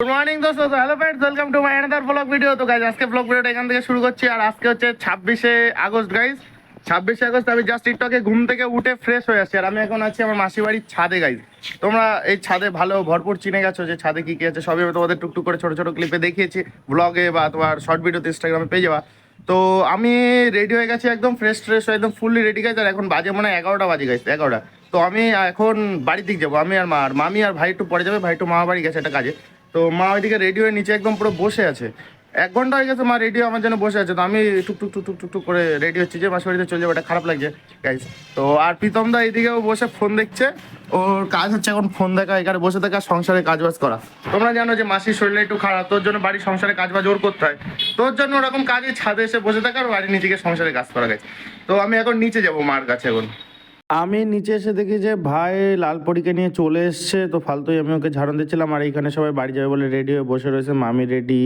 Good morning দোস্ত। Hello friends welcome to my another blog video তো guys আজকে blog ভিডিওটা এখান থেকে শুরু করছি। আর আজকে হচ্ছে ছাব্বিশে আগস্ট গাইজ ছাব্বিশে আগস্ট, আমি জাস্ট টিকটকে ঘুম থেকে উঠে ফ্রেশ হয়ে আসছি। আর আমি এখন আছি আমার মাসি বাড়ির ছাদে গাইজ তোমরা এই ছাদে ভালো, ভরপুর চিনে গেছো যে ছাদে কি কি আছে, সবই আমি তোমাদের টুকটুক করে ছোট ছোট ক্লিপে দেখিয়েছি। ব্লগে বা তোমার শর্ট ভিডিওতে ইনস্টাগ্রামে পেয়ে যাবা। তো, আমি রেডি হয়ে গেছি একদম ফ্রেশ ফ্রেশ হয়ে একদম ফুললি রেডি গাইজ আর এখন বাজে মনে হয় এগারোটা বাজে গাইজ এগারোটা। তো, আমি এখন বাড়ির দিক যাব। আমি আর মা, আর মামি আর ভাই একটু পরে যাবে। ভাই একটু মামা বাড়ি গেছে একটা কাজে। তো মা ওইদিকে রেডি হয়ে নিচে একদম পুরো বসে আছে। এক ঘণ্টা হয়ে গেছে মা রেডি আমার জন্য বসে আছে, তো আমি টুক টুক টুক টুক টুক করে রেডি হচ্ছি যে মাসি বাড়িতে চলে যাব, এটা খারাপ লাগছে গাইজ তো আর প্রীতম দা এইদিকেও বসে ফোন দেখছে, ওর কাজ হচ্ছে এখন ফোন দেখা, এখানে বসে থাকা, সংসারে কাজ বাজ করা। তোমরা জানো যে মাসির শরীরটা একটু খারাপ, তোর জন্য বাড়ির সংসারে কাজ বাজ ওর করতে হয়। তোর জন্য ওরকম কাজে ছাদে এসে বসে থাকা আর বাড়ির গিয়ে সংসারে কাজ করা গেছে তো আমি এখন নিচে যাব মার কাছে এখন। আমি নিচে এসে দেখি যে ভাই লালপরিকে নিয়ে চলে এসছে, তো ফালতুই আমি ওকে ঝাড়ন দিচ্ছিলাম। আর এইখানে সবাই বাড়ি যাবে বলে রেডি হয়ে বসে রয়েছে। মামি রেডি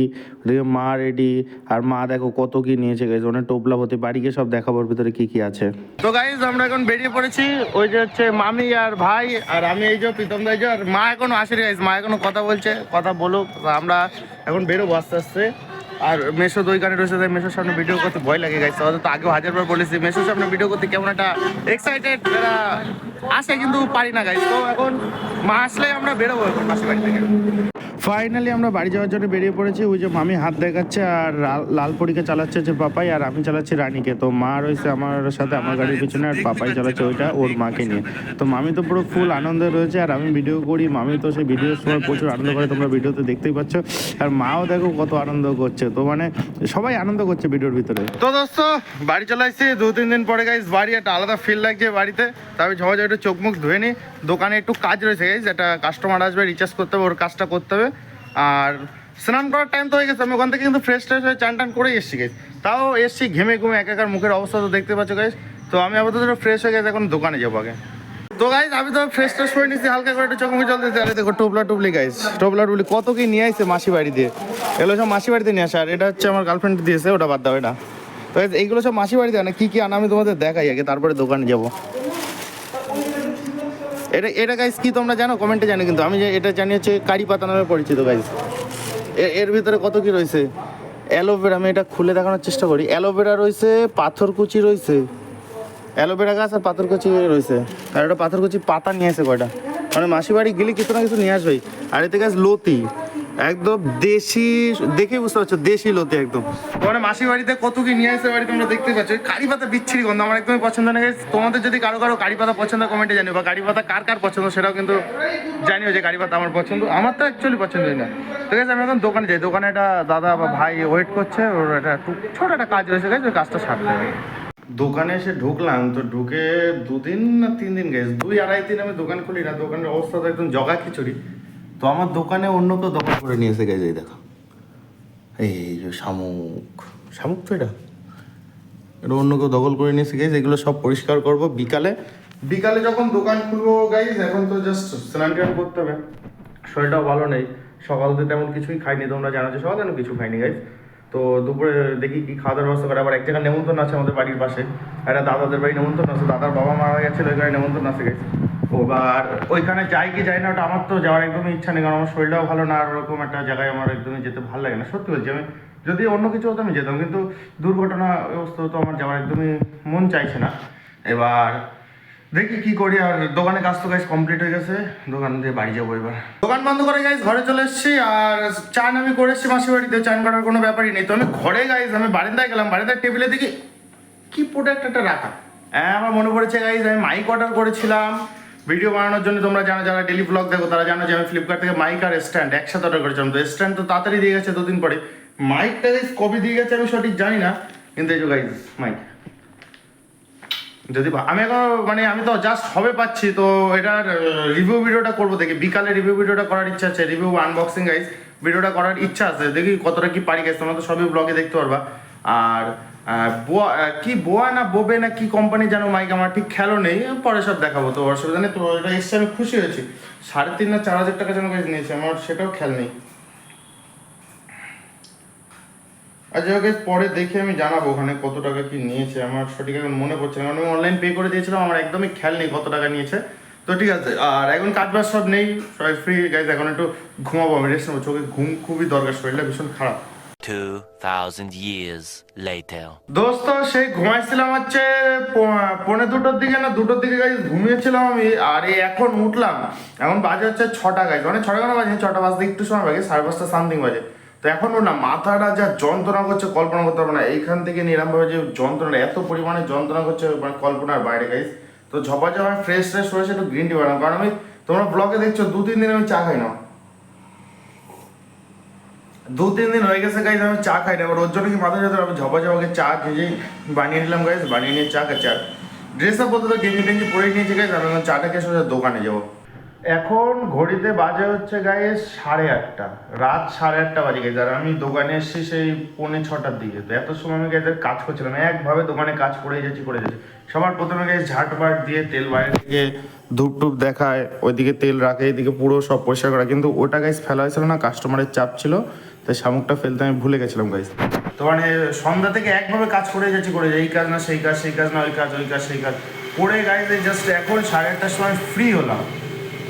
মা রেডি আর মা দেখো কত কি নিয়েছে গেছে অনেক টোপলা হতে বাড়ি গিয়ে সব দেখাবো ভিতরে কি কি আছে। তো গাইজ আমরা এখন বেরিয়ে পড়েছি। ওই যে হচ্ছে মামি আর ভাই, আর আমি এই যে, প্রীতম দাই আর মা এখনও আসেনি গাইজ মা এখনও কথা বলছে, কথা বলুক, আমরা এখন বেরোবো আস্তে আস্তে। আর মেশো দই গানে রয়েছে, তাই মেশোর সামনে ভিডিও করতে ভয় লাগে গাইছে অত আগেও হাজারবার বলেছি, মেশোর সামনে ভিডিও করতে কেমন একটা এক্সাইটেড আসে কিন্তু পারি না গাইছে তো এখন মা আসলে আমরা বেরোবো এখন পাশে বাড়ি থেকে। ফাইনালি আমরা বাড়ি যাওয়ার জন্য বেরিয়ে পড়েছি। ওই যে মামি হাত দেখাচ্ছে আর লাল- লালপরিকে চালাচ্ছে যে পাপাই আর আমি চালাচ্ছি রানীকে। তো মা রয়েছে আমার সাথে, আমার গাড়ির পিছনে আর পাপাই চালাচ্ছে ওইটা ওর মাকে নিয়ে। তো মামি তো পুরো ফুল আনন্দে রয়েছে আর আমি ভিডিও করি। মামি তো সেই ভিডিওর সময় প্রচুর আনন্দ করে, তোমরা ভিডিওতে দেখতেই পাচ্ছ। আর মাও দেখো কত আনন্দ করছে। তো মানে সবাই আনন্দ করছে ভিডিওর ভিতরে। তো দোস্ত, বাড়ি চলে আসছি। দু, তিন দিন পরে গাইজ বাড়ি একটা আলাদা ফিল লাগছে বাড়িতে। তবে ঝমা একটু চোখ মুখ ধুয়ে নিই। দোকানে একটু কাজ রয়েছে গাইজ একটা কাস্টমার আসবে রিচার্জ করতে হবে, ওর কাজটা করতে হবে। আর স্নান করার টাইম তো হয়ে গেছে, আমি ওখান থেকে কিন্তু ফ্রেশ ট্রেশ হয়ে চান টান করেই এসছি গাইজ তাও এসছি ঘেমে ঘুমে, একাকার মুখের অবস্থা তো দেখতে পাচ্ছ গাইজ তো আমি আপাতত ফ্রেশ হয়ে গেছে, এখন দোকানে যাব আগে। তো গাইজ আমি তো ফ্রেশ ট্রেশ করে নিচ্ছি হালকা করে একটু জল দিতে আরে দেখো টোপলা টুপলি গাইজ টোপলা টুপলি কত কি নিয়ে আসছে মাসি বাড়ি দিয়ে এগুলো সব মাসি বাড়িতে নিয়ে আসে, আর এটা হচ্ছে আমার গার্লফ্রেন্ড দিয়েছে, ওটা বাদ দাও এটা। তো এইগুলো সব মাসি বাড়িতে আনে কি কি আনা আমি তোমাদের দেখাই আগে, তারপরে দোকানে যাব। এটা এটা গাইস কি তোমরা জানো? কমেন্টে জানো কিন্তু। আমি এটা জানি হচ্ছে কারি পাতা নামে পরিচিত গাইস এর ভিতরে কত কি রয়েছে? অ্যালোভেরা আমি এটা খুলে দেখানোর চেষ্টা করি। অ্যালোভেরা রয়েছে পাথরকুচি রয়েছে। অ্যালোভেরা গাছ আর পাথরকুচি রয়েছে। আর এটা পাথরকুচি পাতা নিয়ে আসে কয়টা? মানে মাসি বাড়ি গেলে কিছু না কিছু নিয়ে আসবেই। আর এতে গাছ লতি। একদম দেশি দেখে বুঝতে পারছ দেশি লতি একদম। মানে মাসি বাড়িতে কত কি নিয়ে আসে বাড়ি তোমরা দেখতে পাচ্ছ। কারি পাতা বিচ্ছিরি গন্ধ আমার একদমই পছন্দ না। তোমাদের যদি কারও কারও কারি পাতা পছন্দ কমেন্টে জানিও। বা কারি পাতা কার কার পছন্দ সেটাও কিন্তু জানিও যে কারি পাতা আমার পছন্দ। আমার তো অ্যাকচুয়ালি পছন্দই না। ঠিক আছে আমি এখন দোকানে যাই। দোকানে একটা দাদা বা ভাই ওয়েট করছে ওর একটা টুক- ছোট একটা কাজ রয়েছে গেছে ওই কাজটা সারতে হবে। দোকানে এসে ঢুকলাম তো ঢুকে দুদিন না তিন দিন গেছে। দুই আড়াই দিন আমি দোকান খুলি না। দোকানের অবস্থা তো একদম জগা খিচুড়ি। তো আমার দোকানে অন্য কেউ দখল করে নিয়ে এসে গেছে দেখো। এই যে শামুক। শামুক তো এটা। এটা অন্য কেউ দখল করে নিয়ে এসে গেছে, এগুলো সব পরিষ্কার করব বিকালে। বিকালে যখন দোকান খুলবো গাইজ এখন তো জাস্ট স্নান টান করতে হবে। শরীরটাও ভালো নেই। সকাল থেকে তেমন কিছুই খাইনি, তোমরা জানো যে সকালে আমি কিছু খাইনি গাইজ তো দুপুরে দেখি কি খাওয়া দাওয়ার ব্যবস্থা করে। আবার এক জায়গায় নেমন্তন্ন আছে আমাদের বাড়ির পাশে। একটা দাদাদের বাড়ি নেমন্তন্ন আছে। দাদার বাবা মারা গেছে ওই গাড়ি নেমন্তন্ন আছে গেছে এবার ওইখানে যাই কি যাই না, ওটা আমার তো যাওয়ার একদমই ইচ্ছা নেই, কারণ আমার শরীরটাও ভালো না, আর ওরকম একটা জায়গায় আমার একদমই যেতে ভালো লাগে না। সত্যি বলছি, আমি যদি অন্য কিছু হতো আমি যেতাম, কিন্তু দুর্ঘটনা অবস্থা তো আমার যাওয়ার একদমই মন চাইছে না। এবার দেখি কি করি, আর দোকানে কাজ তো গাইজ কমপ্লিট হয়ে গেছে, দোকান দিয়ে বাড়ি যাব এবার। দোকান বন্ধ করে গাইজ ঘরে চলে এসেছি, আর চান আমি করে এসেছি মাসির বাড়িতে, চান করার কোনো ব্যাপারই নেই। তো আমি ঘরে গাইজ আমি বারিন্দায় গেলাম, বারিন্দার টেবিলে দেখি কি প্রোডাক্ট একটা রাখা। হ্যাঁ আমার মনে পড়েছে গাইজ আমি মাইক অর্ডার করেছিলাম ভিডিও বানানোর জন্য তোমরা জানো যারা ডেলি ব্লগ দেখো, তারা জানো যে আমি ফ্লিপকার্ট থেকে মাইক আর স্ট্যান্ড একসাথে অর্ডার করেছিলাম। তো স্ট্যান্ড তো তাড়াতাড়ি দিয়ে গেছে দুদিন পরে। মাইকটা গাইজ কবে দিয়ে গেছে আমি সঠিক জানি না, কিন্তু এই যে গাইজ মাইক যদি আমি এখন মানে আমি তো জাস্ট হবে পাচ্ছি, তো এটার রিভিউ ভিডিওটা করব দেখি। বিকালে রিভিউ ভিডিওটা করার ইচ্ছা আছে রিভিউ আনবক্সিং গাইজ ভিডিওটা করার ইচ্ছা আছে। দেখি কতটা কি পারি গাইজ তোমরা তো সবই ব্লগে দেখতে পারবা। আর কি বোয়া না বোবে না কি কোম্পানি জানো মাইক আমার ঠিক খেয়ালও নেই পরে সব দেখাবো। তো অসুবিধা নেই তো এটা এসছে আমি খুশি হয়েছি। সাড়ে তিন না চার হাজার টাকা যেন গাইজ নিয়েছে আমার সেটাও খেয়াল নেই। হোক guys, পরে দেখে আমি জানাব ওখানে কত টাকা কি নিয়েছে আমার সঠিক এখন মনে পড়ছে না কারণ আমি অনলাইন পে করে দিয়েছিলাম আমার একদমই খেয়াল নেই কত টাকা নিয়েছে। তো ঠিক আছে আর এখন কাজ বাজ সব নেই সবাই ফ্রি গাইজ এখন একটু ঘুমাবো আমি রেস্ট নেব চোখে ঘুম খুবই দরকার শরীরটা ভীষণ খারাপ। 2,000 years later. দোস্ত সেই ঘুমাইছিলাম হচ্ছে পৌনে দুটোর দিকে না দুটোর দিকে গাইজ ঘুমিয়েছিলাম আমি আর এখন উঠলাম। এখন বাজে হচ্ছে ছটা গাইজ মানে ছটা কেন বাজে? ছটা বাজতে একটু সময় বাজে সাড়ে পাঁচটা সামথিং বাজে। তো এখন না মাথাটা যা যন্ত্রণা করছে কল্পনা করতে পারব না। এইখান থেকে নিরামভাবে যে যন্ত্রণা এত পরিমাণে যন্ত্রণা করছে মানে কল্পনার বাইরে গাইজ তো ঝপা ঝপা ফ্রেশ ফ্রেশ হয়েছে একটু গ্রিন টি বানাম কারণ আমি তোমরা ব্লগে দেখছ দু তিন দিন আমি চা খাই না। দু তিন দিন হয়ে গেছে গাইজ আমি চা খাই না। ওর জন্য কি মাথা যেতে আমি ঝপা ঝপাকে চা নিজেই বানিয়ে নিলাম গাইজ বানিয়ে নিয়ে চা খাচ্ছি। আর ড্রেস আপ বলতে তো গেঞ্জি টেঞ্জি পরে নিয়েছি গাইজ আমি এখন চাটা খেয়ে সোজা দোকানে যাব। এখন ঘড়িতে বাজে হচ্ছে গায়ে সাড়ে আটটা। রাত সাড়ে আটটা বাজে গেছে আর আমি দোকানে এসেছি সেই পৌনে ছটার দিকে। তো এত সময় আমি গেছে কাজ করছিলাম একভাবে দোকানে কাজ করে যাচ্ছি করে যাচ্ছি। সবার প্রথমে গেছে ঝাটবাট দিয়ে তেল বাইরে থেকে ধূপ টুপ দেখায়, ওইদিকে তেল রাখে, এদিকে পুরো সব পরিষ্কার করা। কিন্তু ওটা গাইজ ফেলা হয়েছিল না কাস্টমারের চাপ ছিল। তাই শামুকটা ফেলতে আমি ভুলে গেছিলাম গাইজ তো মানে সন্ধ্যা থেকে একভাবে কাজ করে যাচ্ছি, করে এই কাজ না, সেই কাজ সেই কাজ না, ওই কাজ ওই কাজ, সেই কাজ। করে গাইজ জাস্ট এখন সাড়ে আটটার সময় ফ্রি হলাম।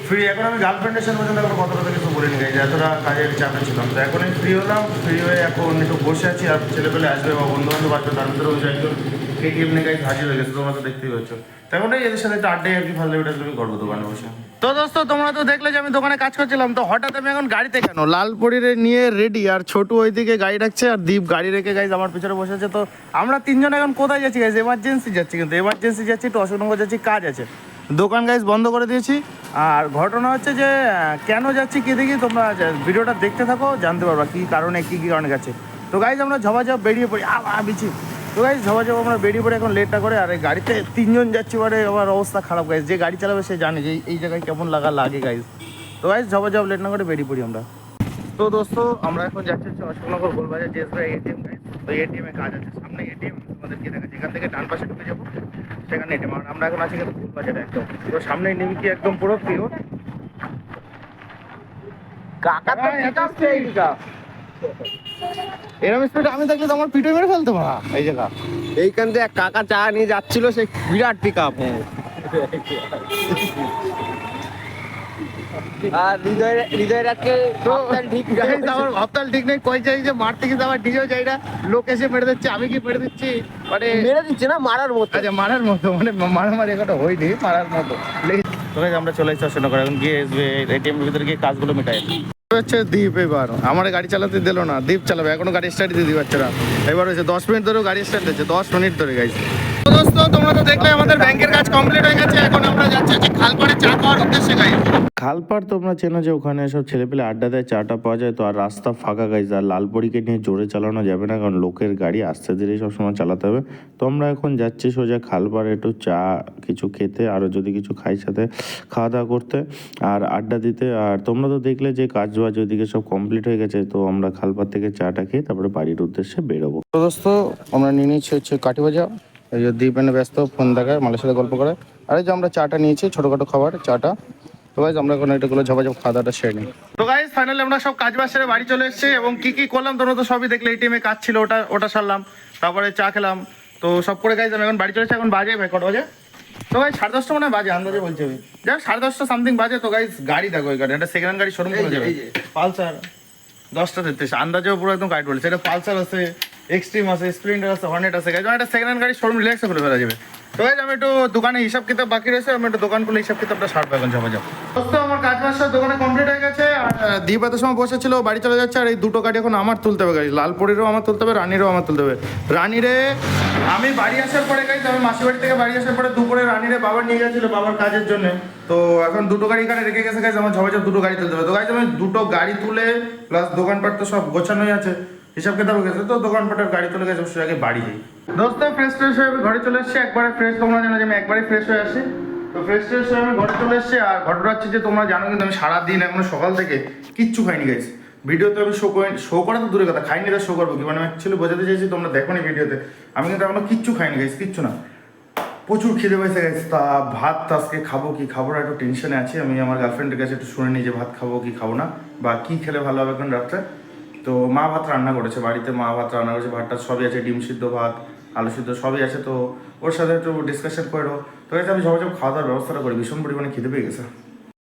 ফ্রি এখন আমি গার্লফ্রেন্ডের সাথে পর্যন্ত এখন থেকে কিছু বলিনি গাইজ এতটা কাজের চাপে ছিলাম। তো এখন ফ্রি হলাম ফ্রি হয়ে এখন একটু বসে আছি, আর ছেলেপেলে আসবে বা বন্ধু বান্ধব আসবে তার ভিতরে একজন। কেটিএম নিয়ে হাজির হয়ে তোমরা তো দেখতেই পাচ্ছ। তেমন এদের সাথে একটা আড্ডায় আর কি ভালো ওটা তুমি করব দোকানে বসে তো দোস্ত তোমরা তো দেখলে যে আমি দোকানে কাজ করছিলাম তো হঠাৎ আমি এখন গাড়িতে কেন? লালপরিরে নিয়ে রেডি আর ছোটু ওইদিকে গাড়ি রাখছে আর দীপ গাড়ি রেখে গাইজ আমার পিছনে বসে আছে। তো আমরা তিনজন এখন কোথায় যাচ্ছি গাইজ এমার্জেন্সি যাচ্ছি কিন্তু এমার্জেন্সি যাচ্ছি একটু অশোকনগর যাচ্ছি কাজ আছে। দোকান গাইজ বন্ধ করে দিয়েছি। আর ঘটনা হচ্ছে যে কেন যাচ্ছি কি দেখি? তোমরা ভিডিওটা দেখতে থাকো জানতে পারবা কি কারণে কি কি কারণে গেছে তো গাইজ আমরা ঝবাঝপ বেরিয়ে পড়ি। আ আ, বিছি তো গাইজ ঝবাঝপ আমরা বেরিয়ে পড়ে এখন লেটটা করে আর এই গাড়িতে তিনজন যাচ্ছি মানে আমার অবস্থা খারাপ গাইজ যে গাড়ি চালাবে সে জানে যে এই- জায়গায় কেমন লাগা লাগে গাইজ তো গাইজ ঝবাঝপ লেট না করে বেরিয়ে পড়ি আমরা। তো দোস্ত আমরা এখন যাচ্ছি হচ্ছে অশোকনগর গোলবাজার জেসবাই এটিএম গাইজ তো এটিএম কাজ আছে সামনে এটিএম তোমাদেরকে দেখাচ্ছি। এখান থেকে ডান পাশে ঢুকে যাব সেখানে এটিএম আর আমরা এখন আছি কিন্তু গোলবাজারে একদম। তো সামনেই নেমে কি একদম পুরো পিওর কাকা তো এরকম স্পিড আমি থাকলে তো আমার পিঠে মেরে ফেলতে পারা এই জায়গা এইখান থেকে এক কাকা চা নিয়ে যাচ্ছিল সে বিরাট পিক আপ আর হৃদয় হৃদয় রাখকে ঠিক আমার ভাবতাল ঠিক নেই কই চাই যে মারতে আমার যাই না। লোক এসে মেরে দিচ্ছে আমি কি মেরে দিচ্ছি? মানে মেরে দিচ্ছে না মারার মতো। আচ্ছা মারার মতো মানে মারামারি একটা হয়নি মারার মতো। তো আমরা চলে এসেছি অশোকনগর এখন গিয়ে এসবে এটিএম এর ভিতরে গিয়ে কাজগুলো মেটাই। হচ্ছে দ্বীপ এবার। আমার গাড়ি চালাতে দিল না দ্বীপ চালাবে, এখনও গাড়ি স্টার্ট দিতে পারছে না এবার হচ্ছে দশ মিনিট ধরেও গাড়ি স্টার্ট দিচ্ছে, দশ মিনিট ধরে গাইছে তোমরা তো দেখলে আমাদের ব্যাংকের কাজ কমপ্লিট হয়ে গেছে এখন আমরা যাচ্ছি হচ্ছে খালপাড়ে চা খাওয়ার উদ্দেশ্যে গাই খালপাড় তোমরা চেনো যে ওখানে সব ছেলেপেলে আড্ডা দেয় চাটা পাওয়া যায় তো আর রাস্তা ফাঁকা গাইজ আর লালপরিকে নিয়ে জোরে চালানো যাবে না কারণ লোকের গাড়ি আস্তে ধীরে সবসময় চালাতে হবে। তো আমরা এখন যাচ্ছি সোজা খালপাড়ে একটু চা কিছু খেতে আরও যদি কিছু খাই সাথে খাওয়া দাওয়া করতে আর আড্ডা দিতে। আর তোমরা তো দেখলে যে কাজ বাজ ওইদিকে সব কমপ্লিট হয়ে গেছে তো আমরা খালপাড় থেকে চাটা খেয়ে তারপরে বাড়ির উদ্দেশ্যে বেরোবো। দোস্ত আমরা নিয়ে নিচ্ছি হচ্ছে কাঠি ভাজা। এই যে দ্বীপ এনে ব্যস্ত ফোন দেখায় মালের সাথে গল্প করে। আর এই যে আমরা চাটা নিয়েছি ছোটখাটো খাবার চাটা। তো গাইজ আমরা এখন এটাগুলো ঝপাঝপ খাওয়া দাওয়াটা সেরে নিই। তো গাইজ ফাইনালি আমরা সব কাজ বাজ সেরে বাড়ি চলে এসেছি এবং কি কি করলাম তোমরা তো সবই দেখলে এটিএম কাজ ছিল ওটা ওটা সারলাম। তারপরে চা খেলাম। তো সব করে গাইজ আমি এখন বাড়ি চলে এসেছি এখন বাজে ভাই কটা বাজে? তো গাইজ সাড়ে দশটা মনে হয় বাজে আন্দাজে বলছি আমি। যা সাড়ে দশটা সামথিং বাজে তো গাইজ গাড়ি দেখো ওই গাড়ি একটা সেকেন্ড গাড়ি শোরুম করে যাবে পালসার। দশটা তেত্রিশ আন্দাজেও পুরো একদম গাইড বলেছে। এটা পালসার আছে এক্সট্রিম আছে স্প্লেন্ডার আছে হর্নেট আছে। গাইজ একটা সেকেন্ড হ্যান্ড গাড়ি শোরুম রিল্যাক্স করে ফেলা যাবে। তো গাইজ আমি একটু দোকানে হিসাব কিতাব বাকি রয়েছে, আমি একটু দোকান খুলে হিসাব কিতাবটা সারবো এখন জমা যাব দোস্ত, আমার কাজ বাজ দোকানে কমপ্লিট হয়ে গেছে, আর দ্বীপ এত সময় বসেছিল ও বাড়ি চলে যাচ্ছে, আর এই দুটো গাড়ি এখন আমার তুলতে হবে গাড়ি লালপুরেরও আমার তুলতে হবে, রানীরও আমার তুলতে হবে। রানীরে আমি বাড়ি আসার পরে গাইজ আমি মাসি বাড়ি থেকে বাড়ি আসার পরে দুপুরে রানীরে বাবা নিয়ে গেছিল, বাবার কাজের জন্য। তো এখন দুটো গাড়ি এখানে রেখে গেছে গাইজ আমার ঝবাঝপ দুটো গাড়ি তুলতে হবে। তো গাইজ আমি দুটো গাড়ি তুলে প্লাস দোকানপাট তো সব গোছানোই আছে। হিসাব কিতাব গেছে, তো দোকানপাটের গাড়ি তুলে গেছে অবশ্যই আগে বাড়ি যাই। দোস্ত ফ্রেশ ফ্রেশ হয়ে ঘরে চলে এসেছি, একবারে ফ্রেশ তোমরা জানো যে আমি একবারে ফ্রেশ হয়ে আসি। তো ফ্রেশ ফ্রেশ হয়ে আমি ঘরে চলে এসেছি, আর ঘটনা হচ্ছে যে তোমরা জানো কিন্তু আমি সারাদিন এখনও সকাল থেকে কিচ্ছু খাইনি গেছি ভিডিওতে আমি শো করে শো করা তো দূরে কথা, খাইনি তা শো করব কি? মানে অ্যাকচুয়ালি বোঝাতে চাইছি, তোমরা দেখো নি ভিডিওতে, আমি কিন্তু এখনও কিচ্ছু খাইনি গেছি কিচ্ছু না। প্রচুর খিদে পেয়েছে গেছে তা ভাত আজকে খাব কি খাব না, একটু টেনশনে আছি। আমি আমার গার্লফ্রেন্ডের কাছে একটু শুনে নিই যে ভাত খাব কি খাব না, বা কি খেলে ভালো হবে এখন রাত্রে। তো মা ভাত রান্না করেছে বাড়িতে মা ভাত রান্না করেছে ভাতটা সবই আছে ডিম সিদ্ধ ভাত আলু সিদ্ধ সবই আছে তো ওর সাথে একটু ডিসকাশন করে তো guys, আমি ঝপঝপ খাওয়া দাওয়ার ব্যবস্থাটা করি ভীষণ পরিমাণে খিদে পেয়ে গেছে।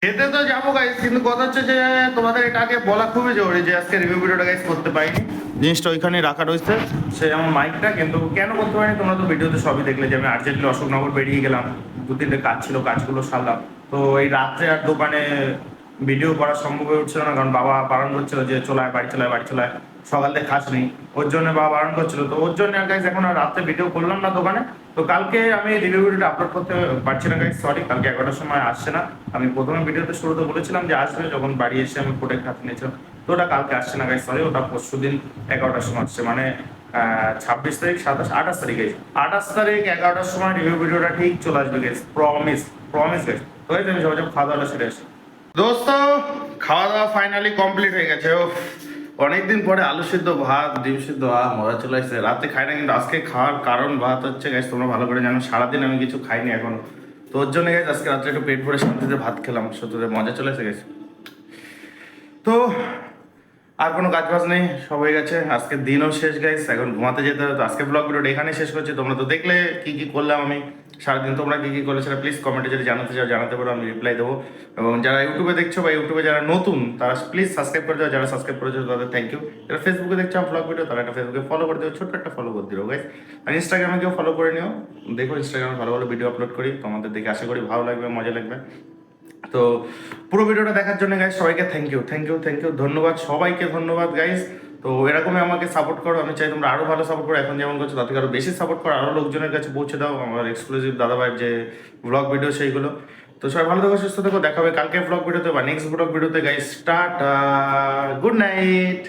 খেতে তো যাব গাইস কিন্তু কথা হচ্ছে যে তোমাদের এটা আগে বলা খুবই জরুরি যে আজকে রিভিউ ভিডিওটা গাইস করতে পারিনি। জিনিসটা ওইখানে রাখা রয়েছে সে আমার মাইকটা কিন্তু কেন করতে পারিনি তোমরা তো ভিডিওতে সবই দেখলে যে আমি আর্জেন্টলি অশোকনগর বেরিয়ে গেলাম। দু তিনটে কাজ ছিল কাজগুলো সারলাম। তো এই রাত্রে আর দোকানে ভিডিও করা সম্ভব হয়ে উঠছিল না, কারণ বাবা বারণ করছিল যে চলায়, বাড়ি চলায় বাড়ি চলায়। সকাল থেকে খাস নেই। ওর জন্য বাবা বারণ করছিল। তো ওর জন্য গাইস এখন আর রাত্রে ভিডিও করলাম না দোকানে। তো কালকে আমি রিভিউ ভিডিওটা আপলোড করতে পারছি না গাইস সরি কালকে এগারোটার সময় আসছে না। আমি প্রথমে ভিডিওতে শুরুতে বলেছিলাম যে আসবে, যখন বাড়ি এসে আমি প্রোডাক্ট হাতে নিয়েছিলাম। তো ওটা কালকে আসছে না গাইজ সরি ওটা পরশু দিন এগারোটার সময় আসছে। মানে ছাব্বিশ তারিখ, সাতাশ, আঠাশ তারিখ গাইস আঠাশ তারিখ এগারোটার সময় রিভিউ ভিডিওটা ঠিক চলে আসবে গেছে প্রমিস প্রমিস গাইস তো তুমি সবাই দাওয়া সেরে আসি দোস্ত খাওয়া দাওয়া ফাইনালি কমপ্লিট হয়ে গেছে ও অনেকদিন পরে আলু সিদ্ধ ভাত, ডিম সিদ্ধ আহ মজা চলে আসছে। রাতে খাই না, কিন্তু আজকে খাওয়ার কারণ ভাত হচ্ছে গাইস তোমরা ভালো করে জানো, সারাদিন আমি কিছু খাইনি এখন। তো ওর জন্য গেছে আজকে রাত্রে একটু পেট ভরে শান্তিতে ভাত খেলাম, সত্যি মজা চলে এসে গেছে তো আর কোনো কাজ বাজ নেই, সব হয়ে গেছে। আজকে দিনও শেষ গাইস এখন ঘুমাতে যেতে হবে, তো আজকে ব্লগ ভিডিওটা এখানে শেষ করছি। তোমরা তো দেখলে কি কি করলাম আমি। সারাদিন তোমরা কি কি করলে সেটা প্লিজ কমেন্টে যদি জানাতে চাও, জানাতে পারো, আমি রিপ্লাই দেবো। এবং যারা ইউটিউবে দেখছ বা ইউটিউবে যারা নতুন, তারা প্লিজ সাবস্ক্রাইব করে দাও। যারা সাবস্ক্রাইব করেছ, তাদের থ্যাংক ইউ যারা ফেসবুকে দেখছ ব্লগ ভিডিও তারা একটা ফেসবুকে ফলো করে দিও। ছোট্ট একটা ফলো করে দিও গাইস আর ইনস্টাগ্রামে কেউ ফলো করে নিও। দেখো ইনস্টাগ্রামে ভালো ভালো ভিডিও আপলোড করি। তোমাদের দেখে আশা করি ভালো লাগবে, মজা লাগবে। তো পুরো ভিডিওটা দেখার জন্য গাইজ সবাইকে thank you thank you thank you ধন্যবাদ, সবাইকে ধন্যবাদ গাইজ তো এরকমই আমাকে সাপোর্ট করো, আমি চাই তোমরা আরও ভালো সাপোর্ট করো। এখন যেমন করছ তাদেরকে আরও আরও বেশি সাপোর্ট করো আরও লোকজনের কাছে পৌঁছে দাও, আমার এক্সক্লুসিভ দাদাভাইয়ের যে ব্লগ ভিডিও সেইগুলো। তো সবাই ভালো থাকো, সুস্থ থাকো দেখাবে কালকে ব্লগ ভিডিওতে বা নেক্সট ব্লগ ভিডিওতে গাইজ স্টার্ট গুড নাইট